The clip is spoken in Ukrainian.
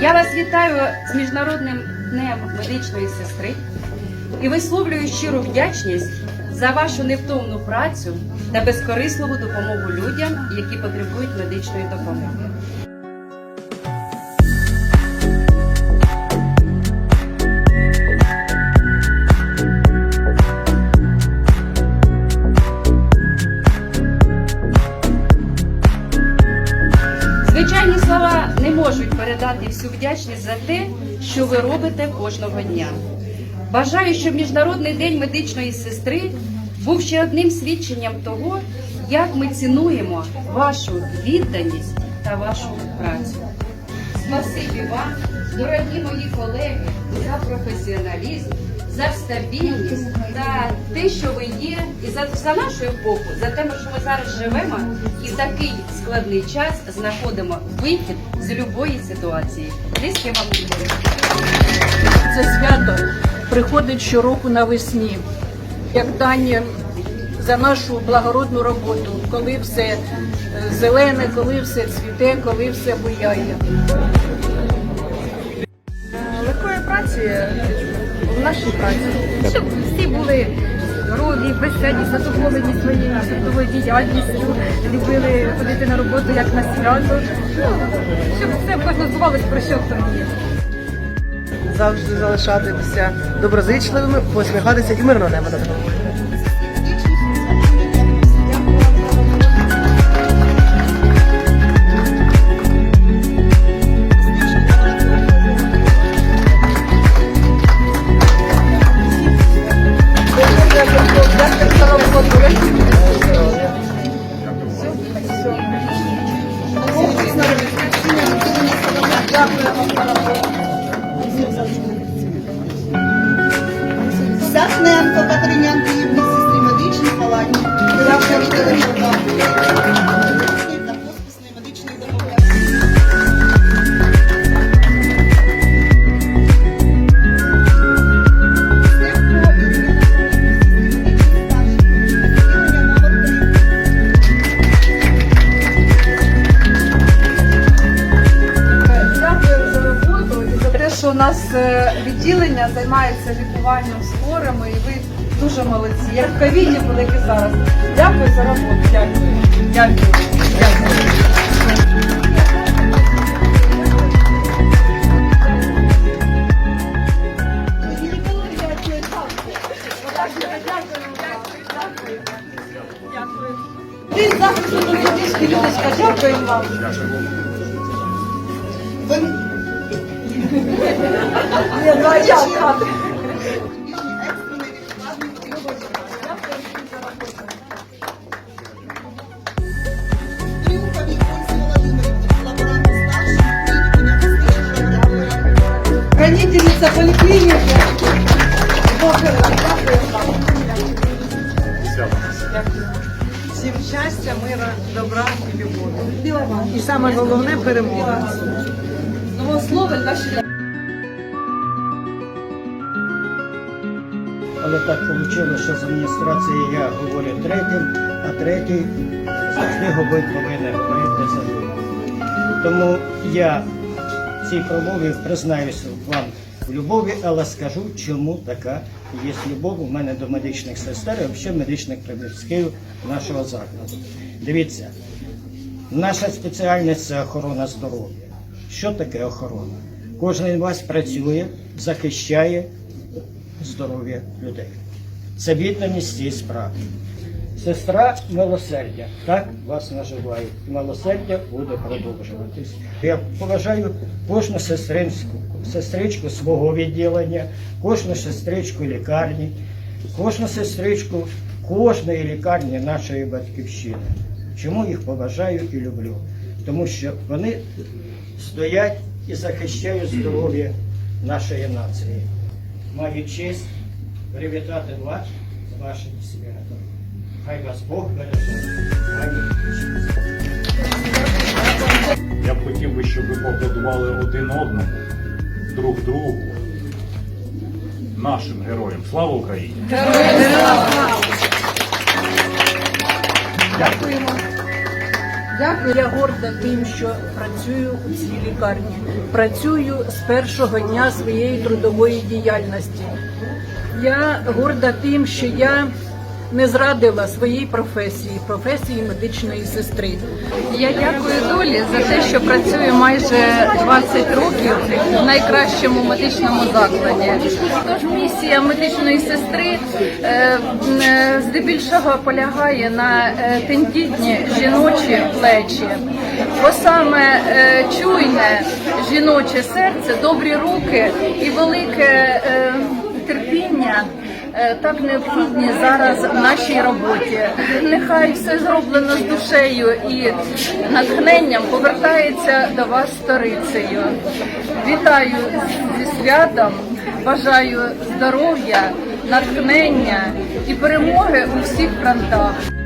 Я вас вітаю з міжнародним днем медичної сестри і висловлюю щиру вдячність за вашу невтомну працю та безкорисливу допомогу людям, які потребують медичної допомоги. Всю вдячність за те, що ви робите кожного дня. Бажаю, щоб Міжнародний день медичної сестри був ще одним свідченням того, як ми цінуємо вашу відданість та вашу працю. Спасибі вам, дорогі мої колеги, за професіоналізм, за стабільність та те, що ви є, і за, за нашу епоху, за те, що ми зараз живемо і такий складний час знаходимо вихід з любої ситуації. Низьке вам уклін. Це свято приходить щороку навесні, як дані за нашу благородну роботу, коли все е, зелене, коли все цвіте, коли все буяє. легкої праці в нашій праці, щоб всі були здорові, веселі, задоволені своєю трудовою діяльністю, любили ходити на роботу як на свято, ну, щоб все в кожного про що хто є. завжди залишатися доброзичливими, посміхатися і мирно небо над головою. Сахненко Катерині Андріївні, сестрі медичних палаті, директор е, відділення займається лікуванням з хворими, і ви дуже молодці. Як в ковіді були як і зараз. Дякую за роботу. Дякую. Дякую. Дякую. Ти медички, Людочка, дякую вам. Ну, а як. Боже, дякую вам. Всім щастя, мира, добра і любові. І саме головне перемога. Новословен ваші Але так вийшло, що з адміністрації я говорю третім, а третій завжди говорить, повинен говорити за. Тому я цій промові признаюся вам в любові, але скажу, чому така є любов у мене до медичних сестер і взагалі медичних працівників нашого закладу. Дивіться, наша спеціальність це охорона здоров'я. Що таке охорона? Кожен вас працює, захищає здоров'я людей. Це відданість цій справі. Сестра милосердя, так вас називають. І Милосердя буде продовжуватись. Я поважаю кожну сестринську, сестричку свого відділення, кожну сестричку лікарні, кожну сестричку кожної лікарні нашої батьківщини. Чому їх поважаю і люблю? Тому що вони стоять і захищають здоров'я нашої нації. Маю честь привітати вас з вашим святом. Хай вас Бог береже. Я б хотів би, щоб ви поаплодували один одному, друг другу, нашим героям. Слава Україні! Дякуємо. Дякую. Я горда тим, що працюю у цій лікарні. Працюю з першого дня своєї трудової діяльності. Я горда тим, що я не зрадила своїй професії, професії медичної сестри. Я дякую долі за те, що працюю майже 20 років в найкращому медичному закладі. Тож місія медичної сестри е, е, здебільшого полягає на е, тендітні жіночі плечі, бо саме чуйне жіноче серце, добрі руки і велике терпіння так необхідні зараз в нашій роботі. Нехай все зроблено з душею і натхненням повертається до вас сторицею. Вітаю зі святом, бажаю здоров'я, натхнення і перемоги у всіх фронтах.